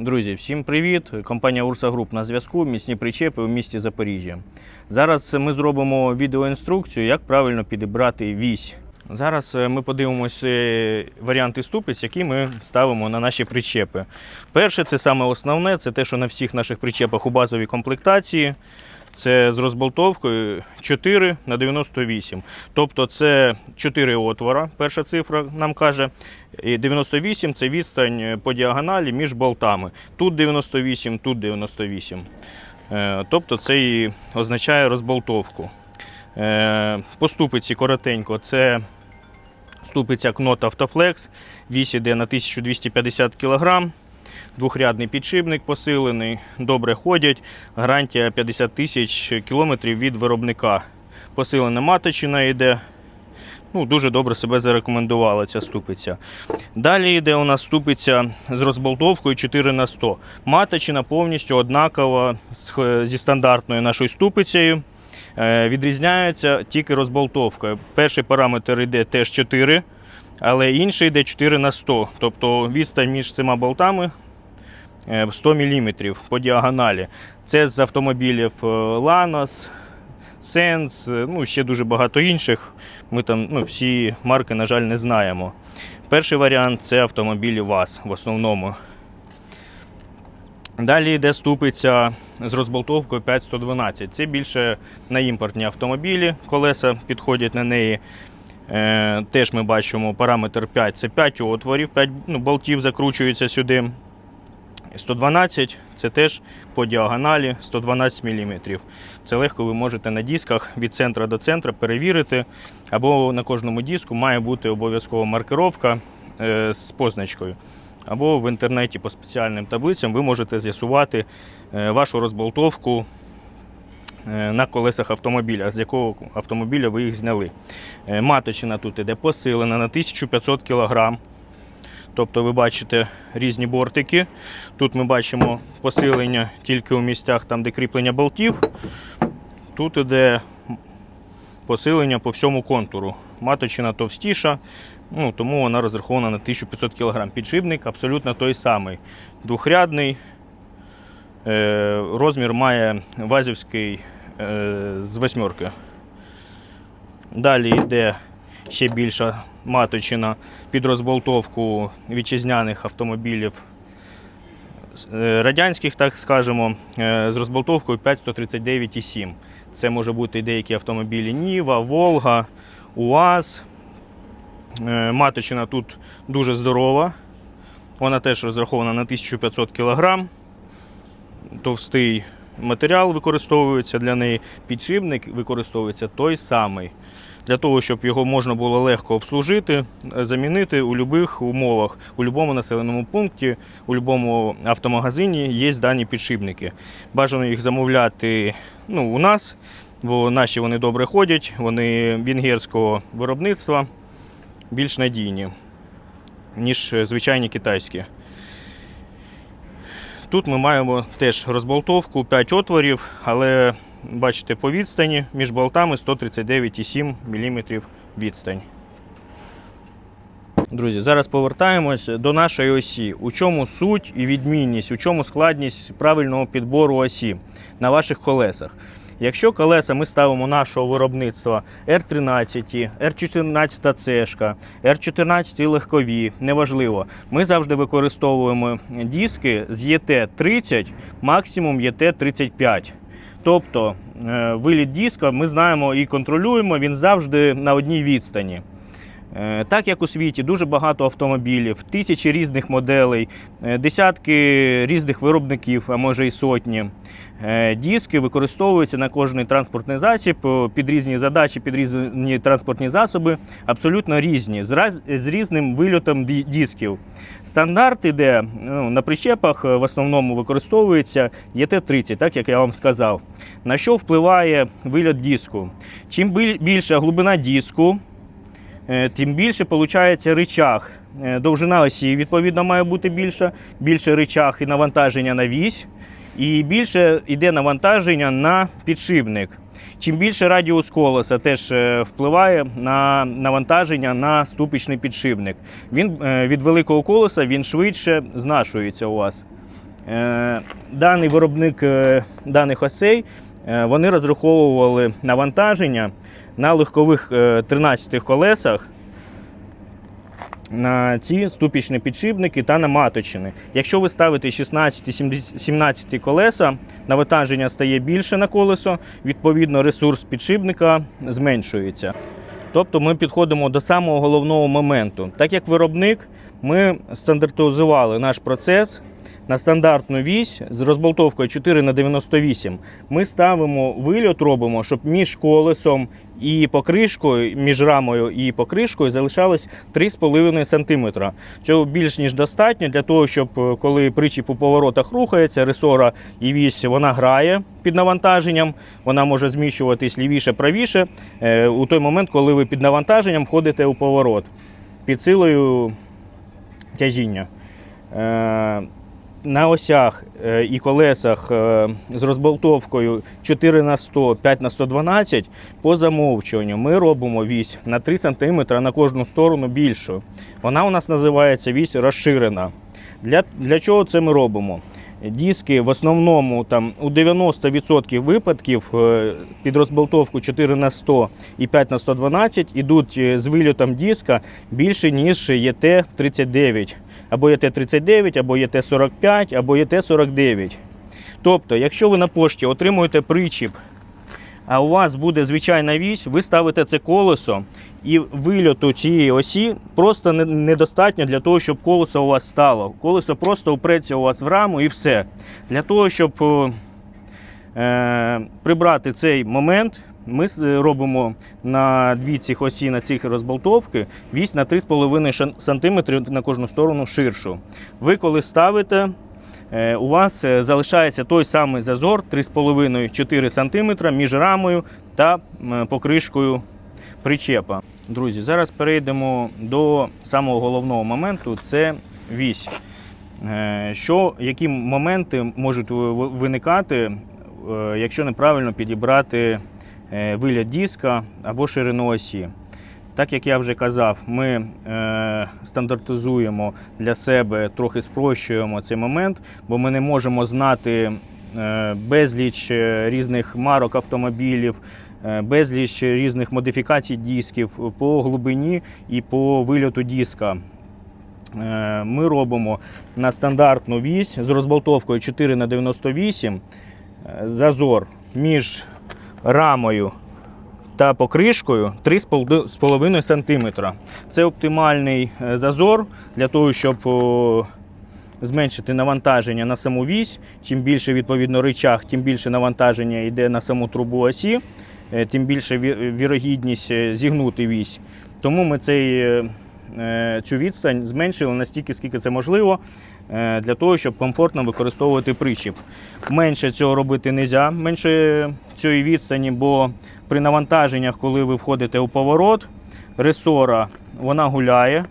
Друзі, всім привіт! Компанія Урса Груп на зв'язку. Міцні причепи у місті Запоріжжя. Зараз ми зробимо відеоінструкцію, як правильно підібрати вісь. Зараз е, ми подивимося е, варіанти ступиць, які ми ставимо на наші причепи. Перше, це саме основне, це те, що на всіх наших причепах у базовій комплектації. Це з розболтовкою 4 на 98. Тобто це 4 отвора, перша цифра нам каже. І 98 це відстань по діагоналі між болтами. Тут 98, тут 98. Е, Тобто це і означає розболтовку. Е, По ступиці коротенько, це ступиця Knot Autoflex, вісь іде на 1250 кг. Двохрядний підшипник посилений, добре ходять. Гарантія 50 тисяч кілометрів від виробника. Посилена маточина йде. Ну, Дуже добре себе зарекомендувала ця ступиця. Далі йде у нас ступиця з розболтовкою 4 на 100 Маточина повністю однакова зі стандартною нашою ступицею. Е, Відрізняється тільки розболтовка. Перший параметр йде теж 4, але інший йде 4 на 100 Тобто відстань між цими болтами 100 мм по діагоналі. Це з автомобілів е, Lanos, Sense, е, ну ще дуже багато інших. Ми там ну, всі марки, на жаль, не знаємо. Перший варіант це автомобілі ВАЗ в основному. Далі йде ступиця з розболтовкою 5112. Це більше на імпортні автомобілі, колеса підходять на неї. Е, теж ми бачимо параметр 5 це 5 отворів, 5 ну, болтів закручуються сюди. 112 це теж по діагоналі 112 мм. Це легко ви можете на дисках від центра до центра перевірити. Або на кожному диску має бути обов'язково маркировка е, з позначкою. Або в інтернеті по спеціальним таблицям ви можете з'ясувати е, вашу розболтовку е, на колесах автомобіля, з якого автомобіля ви їх зняли. Маточина тут іде посилена на 1500 кг. Тобто ви бачите різні бортики. Тут ми бачимо посилення тільки у місцях, там, де кріплення болтів. Тут іде посилення по всьому контуру. Маточина товстіша, ну, тому вона розрахована на 1500 кг. Підшипник абсолютно той самий. Двохрядний. Е, розмір має вазівський е, з восьмерки. Далі йде ще більша маточина під розболтовку вітчизняних автомобілів е, радянських, так скажемо, е, з розболтовкою 539,7. Це може бути і деякі автомобілі Ніва, Волга, УАЗ. Е, Маточина тут дуже здорова. Вона теж розрахована на 1500 кг. Товстий матеріал використовується для неї. Підшипник використовується той самий. Для того, щоб його можна було легко обслужити, е, замінити у будь-яких умовах, у будь-якому населеному пункті, у будь-якому автомагазині є дані підшипники. Бажано їх замовляти ну, у нас, бо наші вони добре ходять, вони венгерського виробництва більш надійні, ніж е, звичайні китайські. Тут ми маємо теж розболтовку 5 отворів, але бачите, по відстані між болтами 139,7 мм відстань. Друзі, зараз повертаємось до нашої осі. У чому суть і відмінність, у чому складність правильного підбору осі на ваших колесах. Якщо колеса ми ставимо нашого виробництва R13, R14 цешка, R14 легкові, неважливо. Ми завжди використовуємо диски з ET30, максимум ET35. Тобто е, виліт диска ми знаємо і контролюємо, він завжди на одній відстані. Е, Так як у світі дуже багато автомобілів, тисячі різних моделей, е, десятки різних виробників, а може і сотні. Е, Диски використовуються на кожний транспортний засіб під різні задачі, під різні транспортні засоби, абсолютно різні, з, різним вильотом дисків. Стандарт іде ну, на причепах в основному використовується ЄТ-30, так як я вам сказав. На що впливає вильот диску? Чим більша глибина диску, тим більше виходить ричаг. Е, Довжина осі, відповідно, має бути більша, більше ричаг і навантаження на вісь, і більше йде навантаження на підшипник. Чим більше радіус колеса теж е, впливає на навантаження на ступичний підшипник. Він е, від великого колеса він швидше знашується у вас. Е, Даний виробник е, даних осей е, вони розраховували навантаження на легкових е, 13 колесах на ці ступічні підшипники та на маточини. Якщо ви ставите 16 17 колеса, навантаження стає більше на колесо, відповідно, ресурс підшипника зменшується. Тобто ми підходимо до самого головного моменту. Так як виробник, ми стандартизували наш процес на стандартну вісь з розболтовкою 4 на 98. Ми ставимо вильот, робимо, щоб між колесом і покришкою, між рамою і покришкою залишалось 3,5 см. Цього більш ніж достатньо для того, щоб е, коли причіп у поворотах рухається, ресора і вісь вона грає під навантаженням, вона може зміщуватись лівіше, правіше е, у той момент, коли ви під навантаженням входите у поворот під силою тяжіння. На осях е, і колесах е, з розболтовкою 4 на 100 5 на 112 по замовчуванню ми робимо вісь на 3 см на кожну сторону більшу. Вона у нас називається вісь розширена. Для, для чого це ми робимо? Диски в основному там у 90% випадків е, під розболтовку 4 на 100 і 5 на 112 ідуть з вильотом диска більше ніж ЄТ-39 або ЄТ-39, або ЄТ-45, або ЄТ-49. Тобто, якщо ви на пошті отримуєте причіп, а у вас буде звичайна вісь, ви ставите це колесо, і вильоту цієї осі просто недостатньо для того, щоб колесо у вас стало. Колесо просто упреться у вас в раму і все. Для того, щоб е, прибрати цей момент, ми робимо на дві цих осі, на цих розболтовки, вісь на 3,5 см на кожну сторону ширшу. Ви коли ставите, е, у вас е, залишається той самий зазор 3,5-4 см між рамою та покришкою причепа. Друзі, зараз перейдемо до самого головного моменту це вісь. Е, Що, які моменти можуть ви- ви- виникати, е, якщо неправильно підібрати е, вигляд диска або ширину осі? Так як я вже казав, ми е, стандартизуємо для себе, трохи спрощуємо цей момент, бо ми не можемо знати е, безліч е, різних марок автомобілів, е, безліч різних модифікацій дисків по глибині і по вильоту диска. Е, Ми робимо на стандартну вісь з розболтовкою 4 на 98 е, зазор між рамою та покришкою 3,5 см. Це оптимальний е, зазор для того, щоб зменшити навантаження на саму вісь. Чим більше відповідно рычаг, тим більше навантаження йде на саму трубу осі, е, тим більше вірогідність е, зігнути вісь. Тому ми цей, цю відстань зменшили настільки, скільки це можливо, е, для того, щоб комфортно використовувати причіп. Менше цього робити не можна, менше цієї відстані, бо при навантаженнях, коли ви входите у поворот, ресора вона гуляє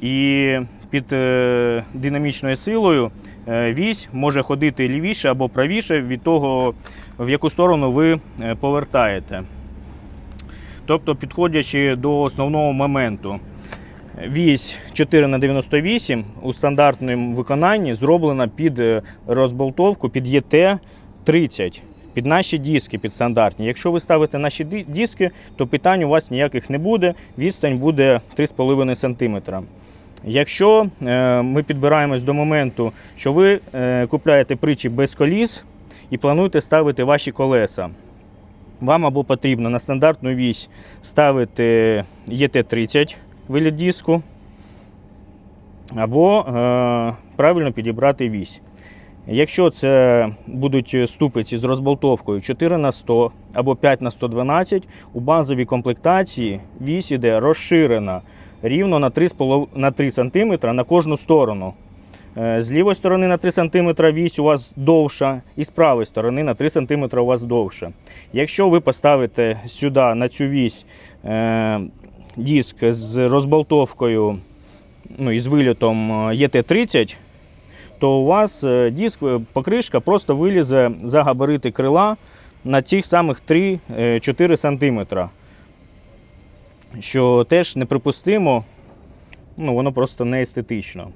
і під е, динамічною силою е, вісь може ходити лівіше або правіше від того, в яку сторону ви е, повертаєте. Тобто, підходячи до основного моменту, вісь 4 на 98 у стандартному виконанні зроблена під е, розболтовку під ЄТ-30. Під наші диски під стандартні. Якщо ви ставите наші диски, то питань у вас ніяких не буде. Відстань буде 3,5 см. Якщо е, ми підбираємось до моменту, що ви е, купляєте причіп без коліс і плануєте ставити ваші колеса, вам або потрібно на стандартну вісь ставити ЄТ-30 виліт диску, або е, правильно підібрати вісь. Якщо це будуть ступиці з розболтовкою 4 на 100 або 5 на 112, у базовій комплектації вісь іде розширена рівно на 3, на 3 см на кожну сторону. Е, З лівої сторони на 3 см вісь у вас довша, і з правої сторони на 3 см у вас довша. Якщо ви поставите сюди на цю вісь е, диск з розболтовкою ну, і з вильотом е, ЄТ-30, то у вас е, диск, е, покришка просто вилізе за габарити крила на цих самих 3-4 см. Що теж неприпустимо, ну, воно просто не естетично.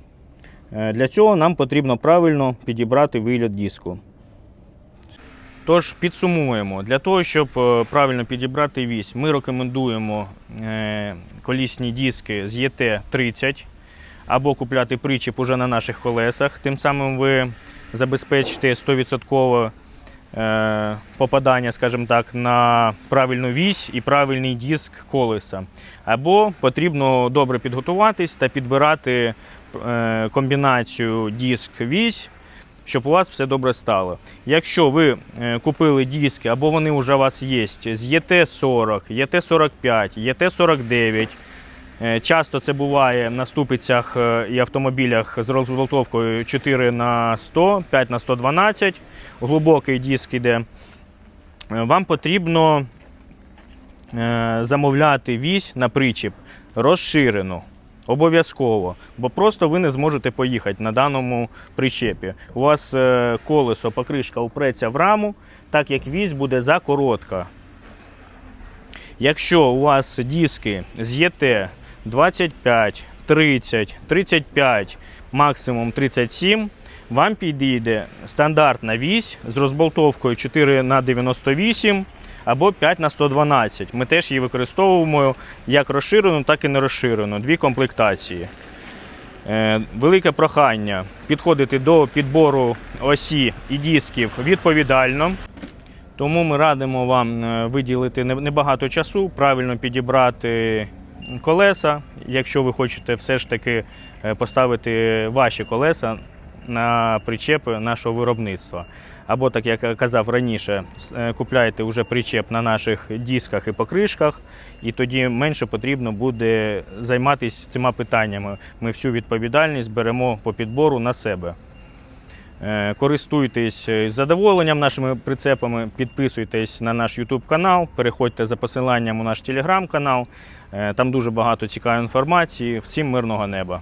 Для цього нам потрібно правильно підібрати вигляд диску. Тож підсумуємо, для того, щоб е, правильно підібрати вісь, ми рекомендуємо е, колісні диски з ЄТ-30 або купляти причіп уже на наших колесах. Тим самим ви забезпечите 100% е, попадання, скажімо так, на правильну вісь і правильний диск колеса. Або потрібно добре підготуватись та підбирати е, комбінацію диск-вісь, щоб у вас все добре стало. Якщо ви е, купили диски або вони вже у вас є з ЄТ-40, ЄТ-45, ЄТ-49, Е, Часто це буває на ступицях е, і автомобілях з розболтовкою 4 на 100, 5 на 112, глибокий диск іде. Е, Вам потрібно замовляти вісь на причіп розширену. Обов'язково, бо просто ви не зможете поїхати на даному причепі. У вас е, колесо, покришка упреться в раму, так як вісь буде закоротка. Якщо у вас диски з ЄТ 25, 30, 35, максимум 37, вам підійде стандартна вісь з розболтовкою 4 на 98 або 5 на 112. Ми теж її використовуємо як розширену, так і не розширену. Дві комплектації. Е, Велике прохання підходити до підбору осі і дисків відповідально. Тому ми радимо вам е, виділити небагато часу, правильно підібрати колеса, якщо ви хочете все ж таки е, поставити ваші колеса на причепи нашого виробництва. Або, так як я казав раніше, е, купляйте вже причеп на наших дисках і покришках, і тоді менше потрібно буде займатися цими питаннями. Ми всю відповідальність беремо по підбору на себе. Е, Користуйтесь е, з задоволенням нашими прицепами, підписуйтесь на наш YouTube канал, переходьте за посиланням у наш телеграм канал. Там дуже багато цікавої інформації. Всім мирного неба!